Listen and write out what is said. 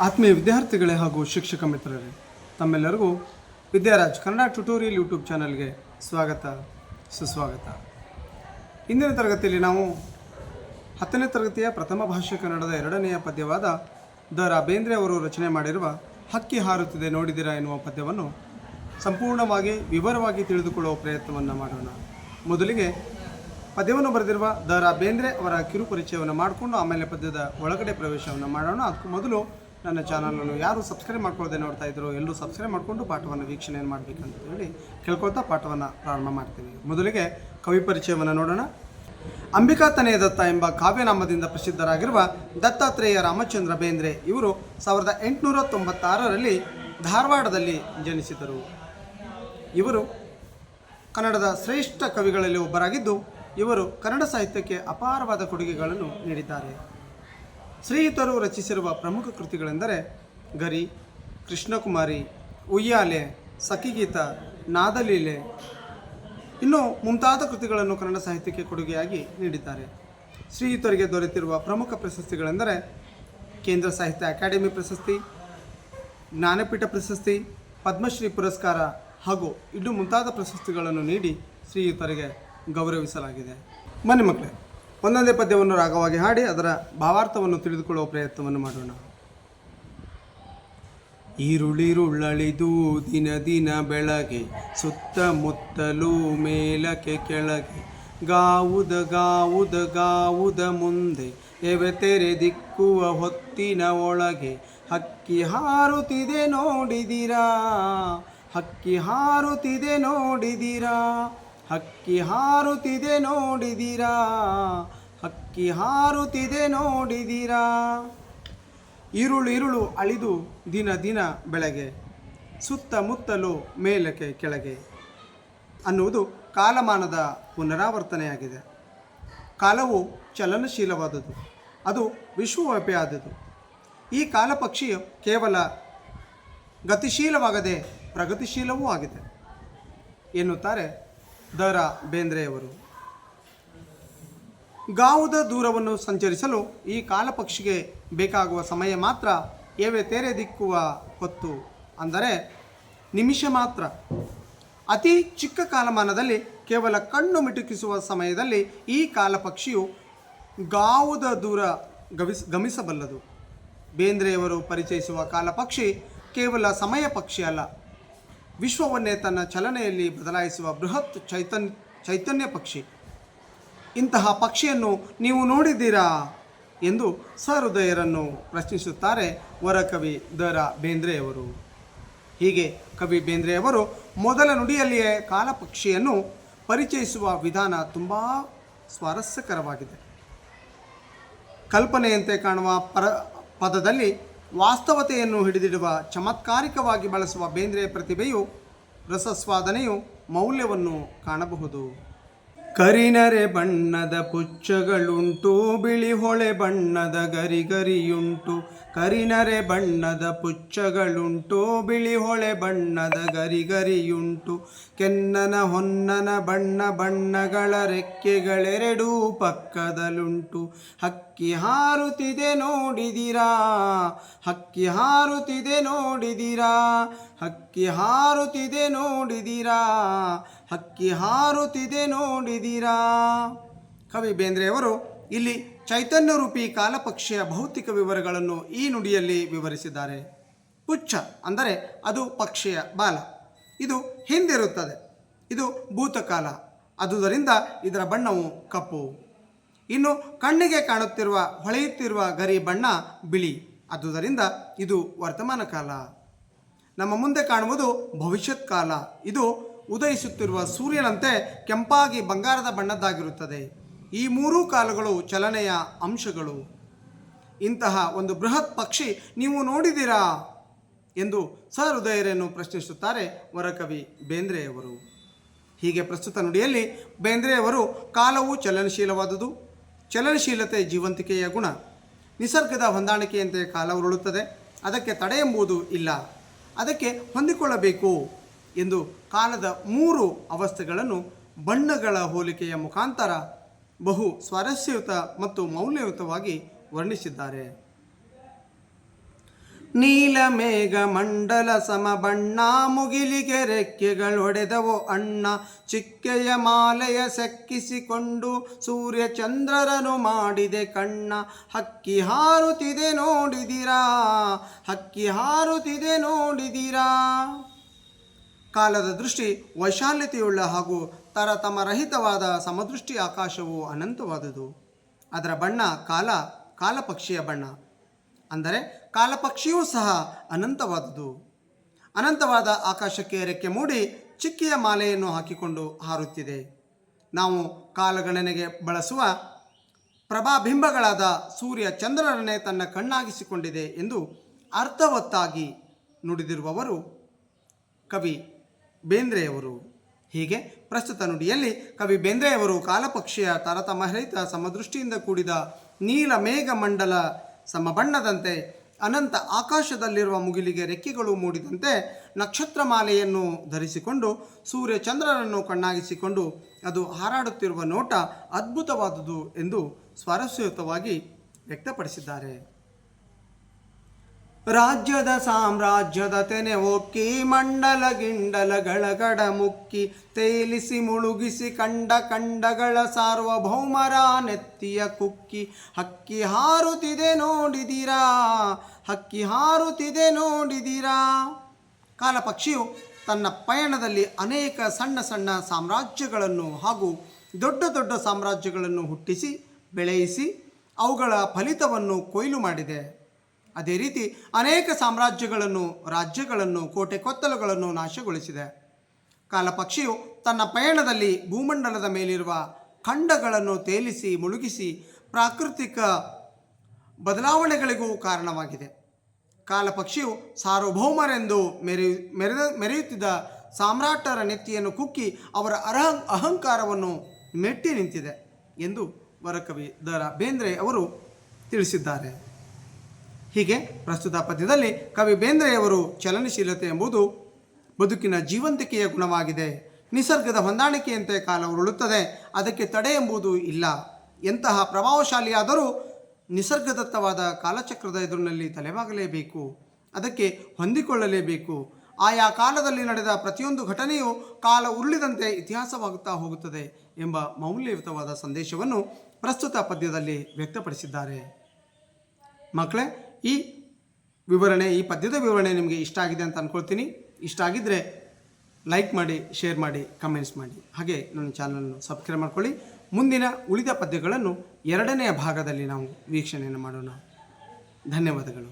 ಆತ್ಮೀಯ ವಿದ್ಯಾರ್ಥಿಗಳೇ ಹಾಗೂ ಶಿಕ್ಷಕ ಮಿತ್ರರೇ, ತಮ್ಮೆಲ್ಲರಿಗೂ ವಿದ್ಯಾರಾಜ್ ಕನ್ನಡ ಟ್ಯುಟೋರಿಯಲ್ ಯೂಟ್ಯೂಬ್ ಚಾನಲ್ಗೆ ಸ್ವಾಗತ, ಸುಸ್ವಾಗತ. ಇಂದಿನ ತರಗತಿಯಲ್ಲಿ ನಾವು ಹತ್ತನೇ ತರಗತಿಯ ಪ್ರಥಮ ಭಾಷೆ ಕನ್ನಡದ ಎರಡನೆಯ ಪದ್ಯವಾದ ದ ರಾ ಬೇಂದ್ರೆ ಅವರು ರಚನೆ ಮಾಡಿರುವ ಹಕ್ಕಿ ಹಾರುತ್ತಿದೆ ನೋಡಿದಿರಾ ಎನ್ನುವ ಪದ್ಯವನ್ನು ಸಂಪೂರ್ಣವಾಗಿ, ವಿವರವಾಗಿ ತಿಳಿದುಕೊಳ್ಳುವ ಪ್ರಯತ್ನವನ್ನು ಮಾಡೋಣ. ಮೊದಲಿಗೆ ಪದ್ಯವನ್ನು ಬರೆದಿರುವ ದ ರಾ ಬೇಂದ್ರೆ ಅವರ ಕಿರು ಪರಿಚಯವನ್ನು ಮಾಡಿಕೊಂಡು ಆಮೇಲೆ ಪದ್ಯದ ಒಳಗಡೆ ಪ್ರವೇಶವನ್ನು ಮಾಡೋಣ. ಅದಕ್ಕೂ ಮೊದಲು ನನ್ನ ಚಾನಲನ್ನು ಯಾರು ಸಬ್ಸ್ಕ್ರೈಬ್ ಮಾಡ್ಕೊಳ್ಳದೆ ನೋಡ್ತಾ ಇದ್ರು ಎಲ್ಲರೂ ಸಬ್ಸ್ಕ್ರೈಬ್ ಮಾಡಿಕೊಂಡು ಪಾಠವನ್ನು ವೀಕ್ಷಣೆಯನ್ನು ಮಾಡಬೇಕಂತ ಹೇಳಿ ಕೇಳ್ಕೊಳ್ತಾ ಪಾಠವನ್ನು ಪ್ರಾರಂಭ ಮಾಡ್ತೀವಿ. ಮೊದಲಿಗೆ ಕವಿ ಪರಿಚಯವನ್ನು ನೋಡೋಣ. ಅಂಬಿಕಾ ತನೆಯ ದತ್ತ ಎಂಬ ಕಾವ್ಯನಾಮದಿಂದ ಪ್ರಸಿದ್ಧರಾಗಿರುವ ದತ್ತಾತ್ರೇಯ ರಾಮಚಂದ್ರ ಬೇಂದ್ರೆ ಇವರು ಸಾವಿರದ ಎಂಟುನೂರ ತೊಂಬತ್ತಾರರಲ್ಲಿ ಧಾರವಾಡದಲ್ಲಿ ಜನಿಸಿದರು. ಇವರು ಕನ್ನಡದ ಶ್ರೇಷ್ಠ ಕವಿಗಳಲ್ಲಿ ಒಬ್ಬರಾಗಿದ್ದು ಇವರು ಕನ್ನಡ ಸಾಹಿತ್ಯಕ್ಕೆ ಅಪಾರವಾದ ಕೊಡುಗೆಗಳನ್ನು ನೀಡಿದ್ದಾರೆ. ಶ್ರೀಯುತರು ರಚಿಸಿರುವ ಪ್ರಮುಖ ಕೃತಿಗಳೆಂದರೆ ಗರಿ, ಕೃಷ್ಣಕುಮಾರಿ, ಉಯ್ಯಾಲೆ, ಸಖಿಗೀತ, ನಾದಲೀಲೆ. ಇನ್ನು ಮುಂತಾದ ಕೃತಿಗಳನ್ನು ಕನ್ನಡ ಸಾಹಿತ್ಯಕ್ಕೆ ಕೊಡುಗೆಯಾಗಿ ನೀಡಿದ್ದಾರೆ. ಶ್ರೀಯುತರಿಗೆ ದೊರೆತಿರುವ ಪ್ರಮುಖ ಪ್ರಶಸ್ತಿಗಳೆಂದರೆ ಕೇಂದ್ರ ಸಾಹಿತ್ಯ ಅಕಾಡೆಮಿ ಪ್ರಶಸ್ತಿ, ಜ್ಞಾನಪೀಠ ಪ್ರಶಸ್ತಿ, ಪದ್ಮಶ್ರೀ ಪುರಸ್ಕಾರ ಹಾಗೂ ಇನ್ನು ಮುಂತಾದ ಪ್ರಶಸ್ತಿಗಳನ್ನು ನೀಡಿ ಶ್ರೀಯುತರಿಗೆ ಗೌರವಿಸಲಾಗಿದೆ. ಮನೆ ಮಕ್ಕಳೇ. ಒಂದೊಂದೇ ಪದ್ಯವನ್ನು ರಾಗವಾಗಿ ಹಾಡಿ ಅದರ ಭಾವಾರ್ಥವನ್ನು ತಿಳಿದುಕೊಳ್ಳುವ ಪ್ರಯತ್ನವನ್ನು ಮಾಡೋಣ. ಈರುಳಿರುಳಳಿದು ದಿನ ದಿನ ಬೆಳಗ್ಗೆ, ಸುತ್ತಮುತ್ತಲೂ ಮೇಲಕ್ಕೆ ಕೆಳಗೆ, ಗಾವುದ ಗಾವುದ ಗಾವುದ ಮುಂದೆ, ಎವೆ ತೆರೆ ದಿಕ್ಕುವ ಹೊತ್ತಿನ ಒಳಗೆ, ಹಕ್ಕಿ ಹಾರುತ್ತಿದೆ ನೋಡಿದಿರಾ, ಹಕ್ಕಿ ಹಾರುತ್ತಿದೆ ನೋಡಿದಿರಾ ಹಕ್ಕಿ ಹಾರುತ್ತಿದೆ ನೋಡಿದಿರಾ? ಹಕ್ಕಿ ಹಾರುತ್ತಿದೆ ನೋಡಿದಿರಾ? ಇರುಳು ಇರುಳು ಅಳಿದು ದಿನ ದಿನ ಬೆಳಗ್ಗೆ ಸುತ್ತಮುತ್ತಲು ಮೇಲಕ್ಕೆ ಕೆಳಗೆ ಅನ್ನುವುದು ಕಾಲಮಾನದ ಪುನರಾವರ್ತನೆಯಾಗಿದೆ. ಕಾಲವು ಚಲನಶೀಲವಾದದ್ದು ಅದು ವಿಶ್ವವ್ಯಾಪಿ ಆದುದು. ಈ ಕಾಲಪಕ್ಷಿಯು ಕೇವಲ ಗತಿಶೀಲವಾಗದೆ ಪ್ರಗತಿಶೀಲವೂ ಆಗಿದೆ ಎನ್ನುತ್ತಾರೆ ದ ರಾ ಬೇಂದ್ರೆಯವರು. ಗಾವುದ ದೂರವನ್ನು ಸಂಚರಿಸಲು ಈ ಕಾಲಪಕ್ಷಿಗೆ ಬೇಕಾಗುವ ಸಮಯ ಮಾತ್ರ ಏವೆ ತೆರೆ ದಿಕ್ಕುವ ಹೊತ್ತು ಅಂದರೆ ನಿಮಿಷ ಮಾತ್ರ. ಅತಿ ಚಿಕ್ಕ ಕಾಲಮಾನದಲ್ಲಿ ಕೇವಲ ಕಣ್ಣು ಮಿಟುಕಿಸುವ ಸಮಯದಲ್ಲಿ ಈ ಕಾಲಪಕ್ಷಿಯು ಗಾವುದ ದೂರ ಗವಿಸ್, ಗಮಿಸಬಲ್ಲದು. ಬೇಂದ್ರೆಯವರು ಪರಿಚಯಿಸುವ ಕಾಲಪಕ್ಷಿ ಕೇವಲ ಸಮಯ ಪಕ್ಷಿ ಅಲ್ಲ. ವಿಶ್ವವನ್ನೇ ತನ್ನ ಚಲನೆಯಲ್ಲಿ ಬದಲಾಯಿಸುವ ಬೃಹತ್ ಚೈತನ್, ಚೈತನ್ಯ ಪಕ್ಷಿ. ಇಂತಹ ಪಕ್ಷಿಯನ್ನು ನೀವು ನೋಡಿದ್ದೀರಾ? ಎಂದು ಸಹೃದಯರನ್ನು ಪ್ರಶ್ನಿಸುತ್ತಾರೆ ವರಕವಿ ದ ರಾ ಬೇಂದ್ರೆಯವರು. ಹೀಗೆ ಕವಿ ಬೇಂದ್ರೆಯವರು ಮೊದಲ ನುಡಿಯಲ್ಲಿಯೇ ಕಾಲಪಕ್ಷಿಯನ್ನು ಪರಿಚಯಿಸುವ ವಿಧಾನ ತುಂಬ ಸ್ವಾರಸ್ಯಕರವಾಗಿದೆ. ಕಲ್ಪನೆಯಂತೆ ಕಾಣುವ ಪರ, ಪದದಲ್ಲಿ ವಾಸ್ತವತೆಯನ್ನು ಹಿಡಿದಿಡುವ ಚಮತ್ಕಾರಿಕವಾಗಿ ಬಳಸುವ ಬೇಂದ್ರೆಯ ಪ್ರತಿಭೆಯು ರಸಸ್ವಾದನೆಯು ಮೌಲ್ಯವನ್ನು ಕಾಣಬಹುದು. ಕರಿನರೆ ಬಣ್ಣದ ಪುಚ್ಚಗಳುಂಟು, ಬಿಳಿ ಹೊಳೆ ಬಣ್ಣದ ಗರಿಗರಿಯುಂಟು. ಕರಿನರೆ ಬಣ್ಣದ ಪುಚ್ಚಗಳುಂಟು, ಬಿಳಿ ಹೊಳೆ ಬಣ್ಣದ ಗರಿಗರಿಯುಂಟು. ಕೆನ್ನನ ಹೊನ್ನನ ಬಣ್ಣ ಬಣ್ಣಗಳ ರೆಕ್ಕೆಗಳೆರಡೂ ಪಕ್ಕದಲ್ಲುಂಟು ಹಕ್ಕಿ ಹಾರುತ್ತಿದೆ ನೋಡಿದಿರಾ, ಹಕ್ಕಿ ಹಾರುತ್ತಿದೆ ನೋಡಿದಿರಾ, ಹಕ್ಕಿ ಹಾರುತ್ತಿದೆ ನೋಡಿದಿರಾ. ಹಕ್ಕಿ ಹಾರುತ್ತಿದೆ ನೋಡಿದಿರಾ? ಕವಿ ಬೇಂದ್ರೆಯವರು ಇಲ್ಲಿ ಚೈತನ್ಯ ರೂಪಿ ಕಾಲಪಕ್ಷಿಯ ಭೌತಿಕ ವಿವರಗಳನ್ನು ಈ ನುಡಿಯಲ್ಲಿ ವಿವರಿಸಿದ್ದಾರೆ. ಪುಚ್ಚ ಅಂದರೆ ಅದು ಪಕ್ಷಿಯ ಬಾಲ. ಇದು ಹಿಂದಿರುತ್ತದೆ. ಇದು ಭೂತಕಾಲ. ಅದುದರಿಂದ ಇದರ ಬಣ್ಣವು ಕಪ್ಪು. ಇನ್ನು ಕಣ್ಣಿಗೆ ಕಾಣುತ್ತಿರುವ ಹೊಳೆಯುತ್ತಿರುವ ಗರಿ ಬಣ್ಣ ಬಿಳಿ. ಅದುದರಿಂದ ಇದು ವರ್ತಮಾನ ಕಾಲ. ನಮ್ಮ ಮುಂದೆ ಕಾಣುವುದು ಭವಿಷ್ಯತ್ ಕಾಲ ಇದು ಉದಯಿಸುತ್ತಿರುವ ಸೂರ್ಯನಂತೆ ಕೆಂಪಾಗಿ ಬಂಗಾರದ ಬಣ್ಣದ್ದಾಗಿರುತ್ತದೆ. ಈ ಮೂರೂ ಕಾಲುಗಳು ಚಲನೆಯ ಅಂಶಗಳು. ಇಂತಹ ಒಂದು ಬೃಹತ್ ಪಕ್ಷಿ ನೀವು ನೋಡಿದಿರಾ ಎಂದು ಸಹೃದಯರನ್ನು ಪ್ರಶ್ನಿಸುತ್ತಾರೆ ವರಕವಿ ಬೇಂದ್ರೆಯವರು. ಹೀಗೆ ಪ್ರಸ್ತುತ ನುಡಿಯಲ್ಲಿ ಬೇಂದ್ರೆಯವರು ಕಾಲವು ಚಲನಶೀಲವಾದುದು, ಚಲನಶೀಲತೆ ಜೀವಂತಿಕೆಯ ಗುಣ. ನಿಸರ್ಗದ ಹೊಂದಾಣಿಕೆಯಂತೆ ಕಾಲ ಉರುಳುತ್ತದೆ, ಅದಕ್ಕೆ ತಡೆ ಎಂಬುದು ಇಲ್ಲ. ಅದಕ್ಕೆ ಹೊಂದಿಕೊಳ್ಳಬೇಕು. ಎಂದು ಕಾಲದ ಮೂರು ಅವಸ್ಥೆಗಳನ್ನು ಬಣ್ಣಗಳ ಹೋಲಿಕೆಯ ಮುಖಾಂತರ ಬಹು ಸ್ವಾರಸ್ಯಯುತ ಮತ್ತು ಮೌಲ್ಯಯುತವಾಗಿ ವರ್ಣಿಸಿದ್ದಾರೆ. ನೀಲಮೇಘ ಮಂಡಲ ಸಮ ಬಣ್ಣ ಮುಗಿಲಿಗೆ ರೆಕ್ಕೆಗಳೊಡೆದವೋ ಅಣ್ಣ ಚಿಕ್ಕೆಯ ಮಾಲೆಯ ಸೆಕ್ಕಿಸಿಕೊಂಡು ಸೂರ್ಯ ಚಂದ್ರರನು ಮಾಡಿದೆ. ಕಣ್ಣ ಹಕ್ಕಿ ಹಾರುತ್ತಿದೆ ನೋಡಿದಿರಾ? ಹಕ್ಕಿ ಹಾರುತ್ತಿದೆ ನೋಡಿದಿರಾ? ಕಾಲದ ದೃಷ್ಟಿ ವೈಶಾಲ್ಯತೆಯುಳ್ಳ ಹಾಗೂ ತರತಮರಹಿತವಾದ ಸಮದೃಷ್ಟಿ ಆಕಾಶವು ಅನಂತವಾದುದು. ಅದರ ಬಣ್ಣ ಕಾಲ, ಕಾಲಪಕ್ಷಿಯ ಬಣ್ಣ. ಅಂದರೆ ಕಾಲಪಕ್ಷಿಯೂ ಸಹ ಅನಂತವಾದುದು. ಅನಂತವಾದ ಆಕಾಶಕ್ಕೆ ರೆಕ್ಕೆ ಮೂಡಿ ಚಿಕ್ಕಿಯ ಮಾಲೆಯನ್ನು ಹಾಕಿಕೊಂಡು ಹಾರುತ್ತಿದೆ. ನಾವು ಕಾಲಗಣನೆಗೆ ಬಳಸುವ ಪ್ರಭಾಬಿಂಬಗಳಾದ ಸೂರ್ಯ ಚಂದ್ರರನ್ನೇ ತನ್ನ ಕಣ್ಣಾಗಿಸಿಕೊಂಡಿದೆ ಎಂದು ಅರ್ಥವತ್ತಾಗಿ ನುಡಿದಿರುವವರು ಕವಿ ಬೇಂದ್ರೆಯವರು ಹೀಗೆ ಪ್ರಸ್ತುತ ನುಡಿಯಲ್ಲಿ ಕವಿ ಬೇಂದ್ರೆಯವರು ಕಾಲಪಕ್ಷಿಯ ತರತಮಹರಿತ ಸಮದೃಷ್ಟಿಯಿಂದ ಕೂಡಿದ ನೀಲ ಮೇಘ ಮಂಡಲ ಸಮಬಣ್ಣದಂತೆ ಅನಂತ ಆಕಾಶದಲ್ಲಿರುವ ಮುಗಿಲಿಗೆ ರೆಕ್ಕೆಗಳು ಮೂಡಿದಂತೆ ನಕ್ಷತ್ರಮಾಲೆಯನ್ನು ಧರಿಸಿಕೊಂಡು ಸೂರ್ಯ ಚಂದ್ರರನ್ನು ಕಣ್ಣಾಗಿಸಿಕೊಂಡು ಅದು ಹಾರಾಡುತ್ತಿರುವ ನೋಟ ಅದ್ಭುತವಾದುದು ಎಂದು ಸ್ವಾರಸ್ಯಯುತವಾಗಿ ವ್ಯಕ್ತಪಡಿಸಿದ್ದಾರೆ. ರಾಜ್ಯದ ಸಾಮ್ರಾಜ್ಯದ ತೆನೆ ಒಕ್ಕಿ ಮಂಡಲ ಗಿಂಡಲಗಳ ಗಡ ಮುಕ್ಕಿ, ತೇಲಿಸಿ ಮುಳುಗಿಸಿ ಕಂಡ ಕಂಡಗಳ ಸಾರ್ವಭೌಮರ ನೆತ್ತಿಯ ಕುಕ್ಕಿ. ಹಕ್ಕಿ ಹಾರುತ್ತಿದೆ ನೋಡಿದಿರಾ, ಹಕ್ಕಿ ಹಾರುತ್ತಿದೆ ನೋಡಿದಿರಾ. ಕಾಲಪಕ್ಷಿಯು ತನ್ನ ಪಯಣದಲ್ಲಿ ಅನೇಕ ಸಣ್ಣ ಸಣ್ಣ ಸಾಮ್ರಾಜ್ಯಗಳನ್ನು ಹಾಗೂ ದೊಡ್ಡ ದೊಡ್ಡ ಸಾಮ್ರಾಜ್ಯಗಳನ್ನು ಹುಟ್ಟಿಸಿ, ಬೆಳೆಯಿಸಿ, ಅವುಗಳ ಫಲಿತವನ್ನು ಕೊಯ್ಲು ಮಾಡಿದೆ. ಅದೇ ರೀತಿ ಅನೇಕ ಸಾಮ್ರಾಜ್ಯಗಳನ್ನು, ರಾಜ್ಯಗಳನ್ನು, ಕೋಟೆ ಕೊತ್ತಲುಗಳನ್ನು ನಾಶಗೊಳಿಸಿದೆ. ಕಾಲಪಕ್ಷಿಯು ತನ್ನ ಪಯಣದಲ್ಲಿ ಭೂಮಂಡಲದ ಮೇಲಿರುವ ಖಂಡಗಳನ್ನು ತೇಲಿಸಿ, ಮುಳುಗಿಸಿ ಪ್ರಾಕೃತಿಕ ಬದಲಾವಣೆಗಳಿಗೂ ಕಾರಣವಾಗಿದೆ. ಕಾಲಪಕ್ಷಿಯು ಸಾರ್ವಭೌಮರೆಂದು ಮೆರೆ, ಮೆರೆದ, ಮೆರೆಯುತ್ತಿದ್ದ ಸಾಮ್ರಾಟರ ನೆತ್ತಿಯನ್ನು ಕುಕ್ಕಿ ಅವರ ಅರಹಂ, ಅಹಂಕಾರವನ್ನು ಮೆಟ್ಟಿ ನಿಂತಿದೆ ಎಂದು ವರಕವಿ ದ ಬೇಂದ್ರೆ ಅವರು ತಿಳಿಸಿದ್ದಾರೆ. ಹೀಗೆ ಪ್ರಸ್ತುತ ಪದ್ಯದಲ್ಲಿ ಕವಿ ಬೇಂದ್ರೆಯವರು ಚಲನಶೀಲತೆ ಎಂಬುದು ಬದುಕಿನ ಜೀವಂತಿಕೆಯ ಗುಣವಾಗಿದೆ. ನಿಸರ್ಗದ ಹೊಂದಾಣಿಕೆಯಂತೆ ಕಾಲ ಉರುಳುತ್ತದೆ. ಅದಕ್ಕೆ ತಡೆ ಎಂಬುದು ಇಲ್ಲ. ಎಂತಹ ಪ್ರಭಾವಶಾಲಿಯಾದರೂ ನಿಸರ್ಗದತ್ತವಾದ ಕಾಲಚಕ್ರದ ಎದುರಿನಲ್ಲಿ ತಲೆಬಾಗಲೇಬೇಕು. ಅದಕ್ಕೆ ಹೊಂದಿಕೊಳ್ಳಲೇಬೇಕು. ಆಯಾ ಕಾಲದಲ್ಲಿ ನಡೆದ ಪ್ರತಿಯೊಂದು ಘಟನೆಯು ಕಾಲ ಉರುಳಿದಂತೆ ಇತಿಹಾಸವಾಗುತ್ತಾ ಹೋಗುತ್ತದೆ ಎಂಬ ಮೌಲ್ಯಯುತವಾದ ಸಂದೇಶವನ್ನು ಪ್ರಸ್ತುತ ಪದ್ಯದಲ್ಲಿ ವ್ಯಕ್ತಪಡಿಸಿದ್ದಾರೆ. ಮಕ್ಕಳೇ ಈ ವಿವರಣೆ, ಈ ಪದ್ಯದ ವಿವರಣೆ ನಿಮಗೆ ಇಷ್ಟ ಆಗಿದೆ ಅಂತ ಅಂದ್ಕೊಳ್ತೀನಿ ಇಷ್ಟ ಆಗಿದ್ದರೆ ಲೈಕ್ ಮಾಡಿ ಶೇರ್ ಮಾಡಿ ಕಮೆಂಟ್ಸ್ ಮಾಡಿ. ಹಾಗೆ ನನ್ನ ಚಾನಲನ್ನು ಸಬ್ಸ್ಕ್ರೈಬ್ ಮಾಡ್ಕೊಳ್ಳಿ. ಮುಂದಿನ ಉಳಿದ ಪದ್ಯಗಳನ್ನು ಎರಡನೆಯ ಭಾಗದಲ್ಲಿ ನಾವು ವೀಕ್ಷಣೆಯನ್ನು ಮಾಡೋಣ. ಧನ್ಯವಾದಗಳು.